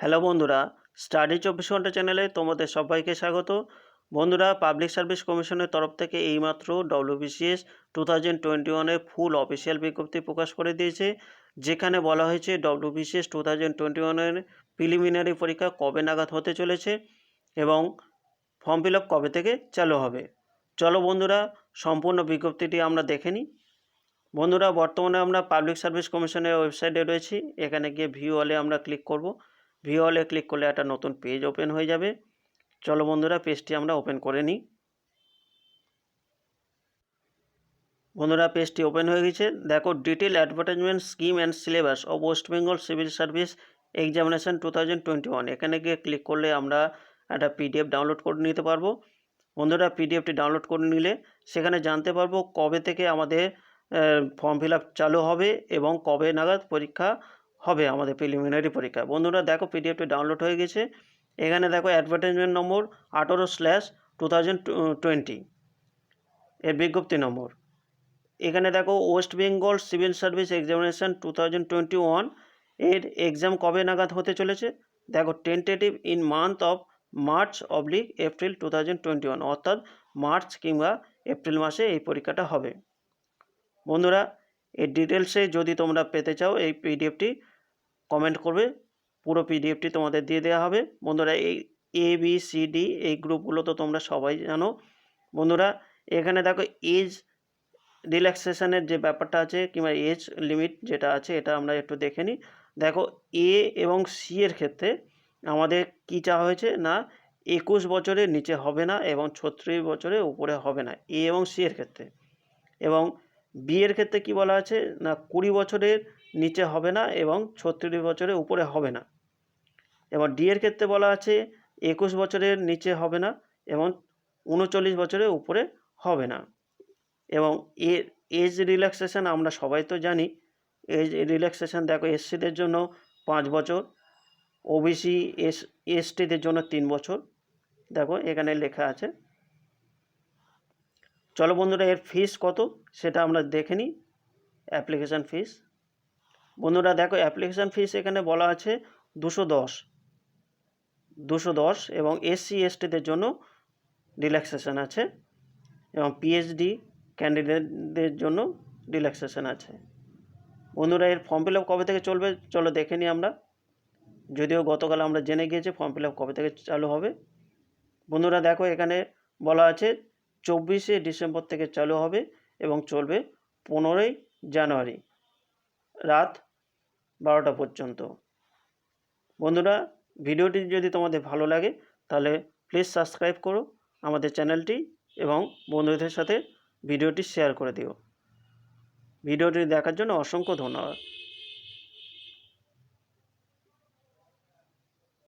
Hello বন্ধুরা, study চব্বিশ ঘণ্টা চ্যানেলে তোমাদের সবাইকে স্বাগত। বন্ধুরা, পাবলিক সার্ভিস কমিশনের তরফ থেকে এইমাত্র ডব্লিউবিসিএস টু থাউজেন্ড টোয়েন্টি ওয়ানের ফুল অফিসিয়াল বিজ্ঞপ্তি প্রকাশ করে দিয়েছে, যেখানে বলা হয়েছে ডব্লিউবিসিএস টু থাউজেন্ড টোয়েন্টি ওয়ানের প্রিলিমিনারি পরীক্ষা কবে নাগাদ হতে চলেছে এবং ফর্ম ফিল আপ কবে থেকে চালু হবে। চলো বন্ধুরা, সম্পূর্ণ বিজ্ঞপ্তিটি আমরা দেখে নিই। বন্ধুরা, বর্তমানে আমরা পাবলিক সার্ভিস কমিশনের ওয়েবসাইটে রয়েছি, এখানে গিয়ে ভিউ অলে আমরা ক্লিক করব। ভিউ হলে ক্লিক করলে একটা নতুন পেজ ওপেন হয়ে যাবে। চলো বন্ধুরা পেজটি আমরা ওপেন করে নিই। বন্ধুরা পেজটি ওপেন হয়ে গেছে। দেখো detail advertisement scheme and syllabus of West Bengal civil service examination two thousand twenty one এখানে গিয়ে ক্লিক করলে আমরা একটা পিডিএফ ডাউনলোড করে নিতে পারব। বন্ধুরা পিডিএফটি ডাউনলোড করে নিলে সেখানে জানতে পারব কবে থেকে আমাদের ফর্ম ফিল চালু হবে এবং কবে নাগাদ পরীক্ষা হবে আমাদের প্রিলিমিনারি পরীক্ষা। বন্ধুরা, দেখো পিডিএফটি ডাউনলোড হয়ে গেছে। এখানে দেখো অ্যাডভার্টাইজমেন্ট নম্বর আঠারো স্ল্যাশ টু থাউজেন্ড টোয়েন্টি এর বিজ্ঞপ্তি নম্বর এখানে দেখো West Bengal civil service examination two thousand twenty ওয়ানের এক্সাম কবে নাগাদ হতে চলেছে? দেখো tentative in month of March oblique April two thousand twenty one অর্থাৎ মার্চ কিংবা এপ্রিল মাসে এই পরীক্ষাটা হবে। বন্ধুরা, এর ডিটেলসে যদি তোমরা পেতে চাও এই পিডিএফটি কমেন্ট করবে। পুরো পিডিএফটি তোমাদের দিয়ে দেওয়া হবে। বন্ধুরা, এই এ বি সি ডি এই গ্রুপগুলো তো তোমরা সবাই জানো। বন্ধুরা, এখানে দেখো এজ রিল্যাক্সেশনের যে ব্যাপারটা আছে কিংবা এজ লিমিট যেটা আছে, এটা আমরা একটু দেখে নিই। দেখো এ এবং সি এর ক্ষেত্রে আমাদের কী চাওয়া হয়েছে না, একুশ বছরের নিচে হবে না এবং ছত্রিশ বছরের উপরে হবে না এ এবং সি এর ক্ষেত্রে। এবং বি এর ক্ষেত্রে কী বলা আছে না, কুড়ি বছরের নিচে হবে না এবং ছত্রিশ বছরের উপরে হবে না। এবং ডি এর ক্ষেত্রে বলা আছে, একুশ বছরের নিচে হবে না এবং উনচল্লিশ বছরের উপরে হবে না। এবং এ এজ রিল্যাক্সেশন আমরা সবাই তো জানি এজ রিল্যাক্সেশন দেখো এসসিদের জন্য পাঁচ বছর ওবিসি এস এসটিদের জন্য তিন বছর। দেখো এখানে লেখা আছে। চলো বন্ধুরা এর ফিস কত সেটা আমরা দেখে নিই। অ্যাপ্লিকেশান ফিস বন্ধুরা দেখো অ্যাপ্লিকেশান ফিস এখানে বলা আছে দুশো দশ। দুশো দশ এবং এসসি এসটিদের জন্য রিল্যাক্সেশন আছে এবং পিএইচডি ক্যান্ডিডেটদের জন্য রিল্যাক্সেশন আছে। বন্ধুরা এর ফর্ম ফিল আপ কবে থেকে চলবে চলো দেখে নিই আমরা। যদিও গতকাল আমরা জেনে গিয়েছি ফর্ম ফিল আপ কবে থেকে চালু হবে। বন্ধুরা দেখো এখানে বলা আছে চব্বিশে ডিসেম্বর থেকে চালু হবে এবং চলবে পনেরোই জানুয়ারি। রাত বারোটা পর্যন্ত। বন্ধুরা, ভিডিওটি যদি তোমাদের ভালো লাগে, তাহলে প্লিজ সাবস্ক্রাইব করো আমাদের চ্যানেলটি এবং বন্ধুদের সাথে ভিডিওটি শেয়ার করে দিও। ভিডিওটি দেখার জন্য অসংখ্য ধন্যবাদ।